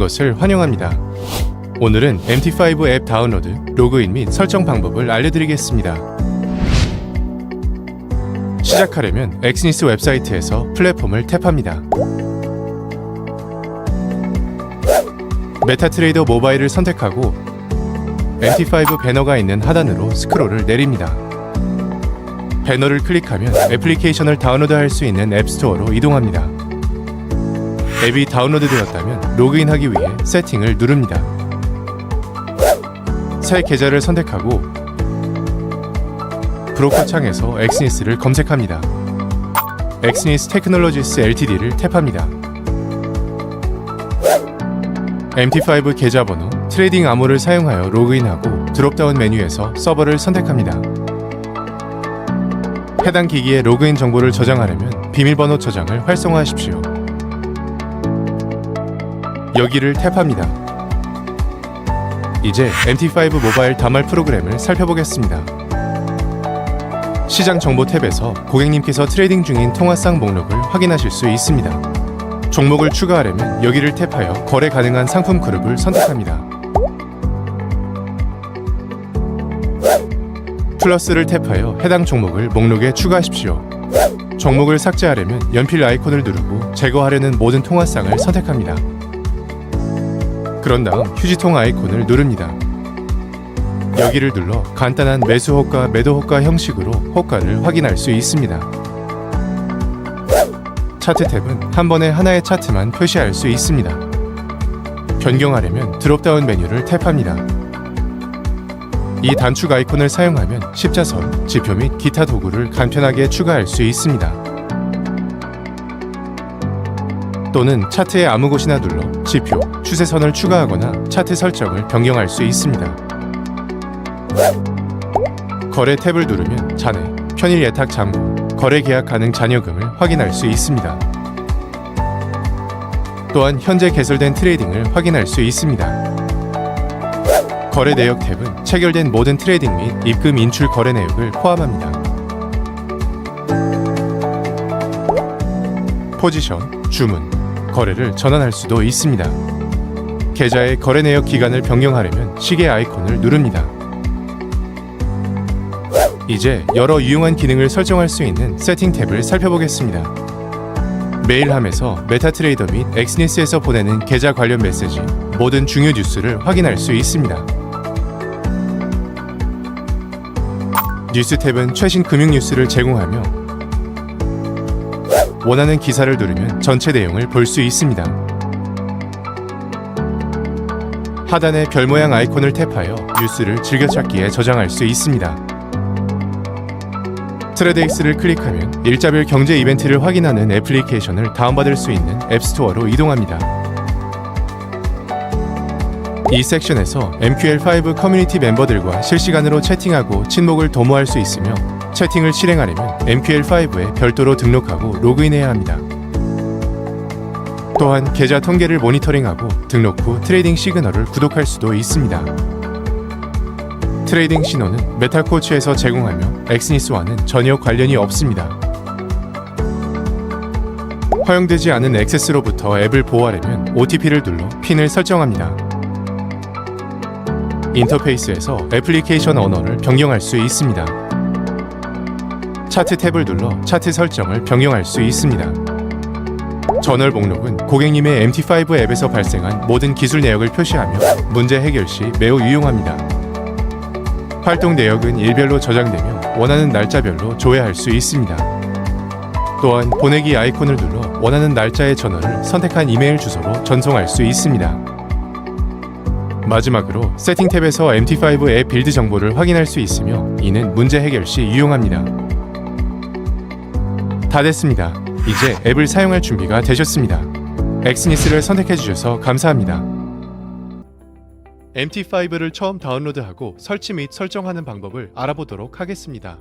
것을 환영합니다. 오늘은 MT5 앱 다운로드, 로그인 및 설정 방법을 알려드리겠습니다. 시작하려면 엑스니스 웹사이트에서 플랫폼을 탭합니다. 메타트레이더 모바일을 선택하고 MT5 배너가 있는 하단으로 스크롤을 내립니다. 배너를 클릭하면 애플리케이션을 다운로드할 수 있는 앱스토어로 이동합니다. 앱이 다운로드 되었다면 로그인하기 위해 세팅을 누릅니다. 새 계좌를 선택하고 브로커 창에서 엑스니스를 검색합니다. 엑스니스 테크놀로지스 LTD를 탭합니다. MT5 계좌번호, 트레이딩 암호를 사용하여 로그인하고 드롭다운 메뉴에서 서버를 선택합니다. 해당 기기에 로그인 정보를 저장하려면 비밀번호 저장을 활성화하십시오. 여기를 탭합니다. 이제 MT5 모바일 다말 프로그램을 살펴보겠습니다. 시장 정보 탭에서 고객님께서 트레이딩 중인 통화상 목록을 확인하실 수 있습니다. 종목을 추가하려면 여기를 탭하여 거래 가능한 상품 그룹을 선택합니다. 플러스를 탭하여 해당 종목을 목록에 추가하십시오. 종목을 삭제하려면 연필 아이콘을 누르고 제거하려는 모든 통화상을 선택합니다. 그런 다음 휴지통 아이콘을 누릅니다. 여기를 눌러 간단한 매수 호가, 매도 호가 형식으로 호가를 확인할 수 있습니다. 차트 탭은 한 번에 하나의 차트만 표시할 수 있습니다. 변경하려면 드롭다운 메뉴를 탭합니다. 이 단축 아이콘을 사용하면 십자선, 지표 및 기타 도구를 간편하게 추가할 수 있습니다. 또는 차트의 아무 곳이나 눌러 지표, 추세선을 추가하거나 차트 설정을 변경할 수 있습니다. 거래 탭을 누르면 잔해, 편일 예탁 잔고, 거래 계약 가능 잔여금을 확인할 수 있습니다. 또한 현재 개설된 트레이딩을 확인할 수 있습니다. 거래 내역 탭은 체결된 모든 트레이딩 및 입금 인출 거래 내역을 포함합니다. 포지션, 주문, 거래를 전환할 수도 있습니다. 계좌의 거래 내역 기간을 변경하려면 시계 아이콘을 누릅니다. 이제 여러 유용한 기능을 설정할 수 있는 세팅 탭을 살펴보겠습니다. 메일함에서 메타트레이더 및 엑스니스에서 보내는 계좌 관련 메시지, 모든 중요 뉴스를 확인할 수 있습니다. 뉴스 탭은 최신 금융 뉴스를 제공하며 원하는 기사를 누르면 전체 내용을 볼 수 있습니다. 하단의 별 모양 아이콘을 탭하여 뉴스를 즐겨찾기에 저장할 수 있습니다. 트레데익스를 클릭하면 일자별 경제 이벤트를 확인하는 애플리케이션을 다운받을 수 있는 앱스토어로 이동합니다. 이 섹션에서 MQL5 커뮤니티 멤버들과 실시간으로 채팅하고 친목을 도모할 수 있으며 채팅을 실행하려면 MQL5에 별도로 등록하고 로그인해야 합니다. 또한 계좌 통계를 모니터링하고 등록 후 트레이딩 시그널을 구독할 수도 있습니다. 트레이딩 신호는 메탈코치에서 제공하며 엑스니스와는 전혀 관련이 없습니다. 허용되지 않은 액세스로부터 앱을 보호하려면 OTP를 눌러 핀을 설정합니다. 인터페이스에서 애플리케이션 언어를 변경할 수 있습니다. 차트 탭을 눌러 차트 설정을 변경할 수 있습니다. 저널 목록은 고객님의 MT5 앱에서 발생한 모든 기술 내역을 표시하며 문제 해결 시 매우 유용합니다. 활동 내역은 일별로 저장되며 원하는 날짜별로 조회할 수 있습니다. 또한 보내기 아이콘을 눌러 원하는 날짜의 전원을 선택한 이메일 주소로 전송할 수 있습니다. 마지막으로 세팅 탭에서 MT5 앱 빌드 정보를 확인할 수 있으며 이는 문제 해결 시 유용합니다. 다 됐습니다. 이제 앱을 사용할 준비가 되셨습니다. 엑스니스를 선택해 주셔서 감사합니다. MT5를 처음 다운로드하고 설치 및 설정하는 방법을 알아보도록 하겠습니다.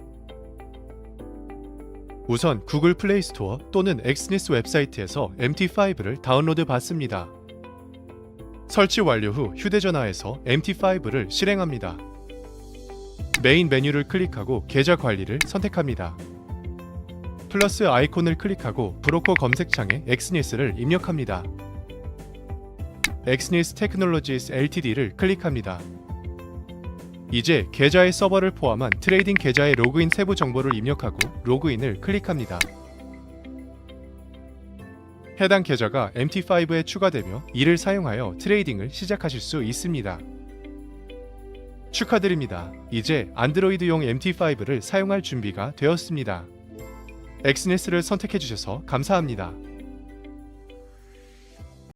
우선 구글 플레이 스토어 또는 엑스니스 웹사이트에서 MT5를 다운로드 받습니다. 설치 완료 후 휴대전화에서 MT5를 실행합니다. 메인 메뉴를 클릭하고 계좌 관리를 선택합니다. 플러스 아이콘을 클릭하고 브로커 검색창에 엑스니스를 입력합니다. 엑스니스 테크놀로지스 LTD를 클릭합니다. 이제 계좌의 서버를 포함한 트레이딩 계좌의 로그인 세부 정보를 입력하고 로그인을 클릭합니다. 해당 계좌가 MT5에 추가되며 이를 사용하여 트레이딩을 시작하실 수 있습니다. 축하드립니다. 이제 안드로이드용 MT5를 사용할 준비가 되었습니다. 엑스네스를 선택해 주셔서 감사합니다.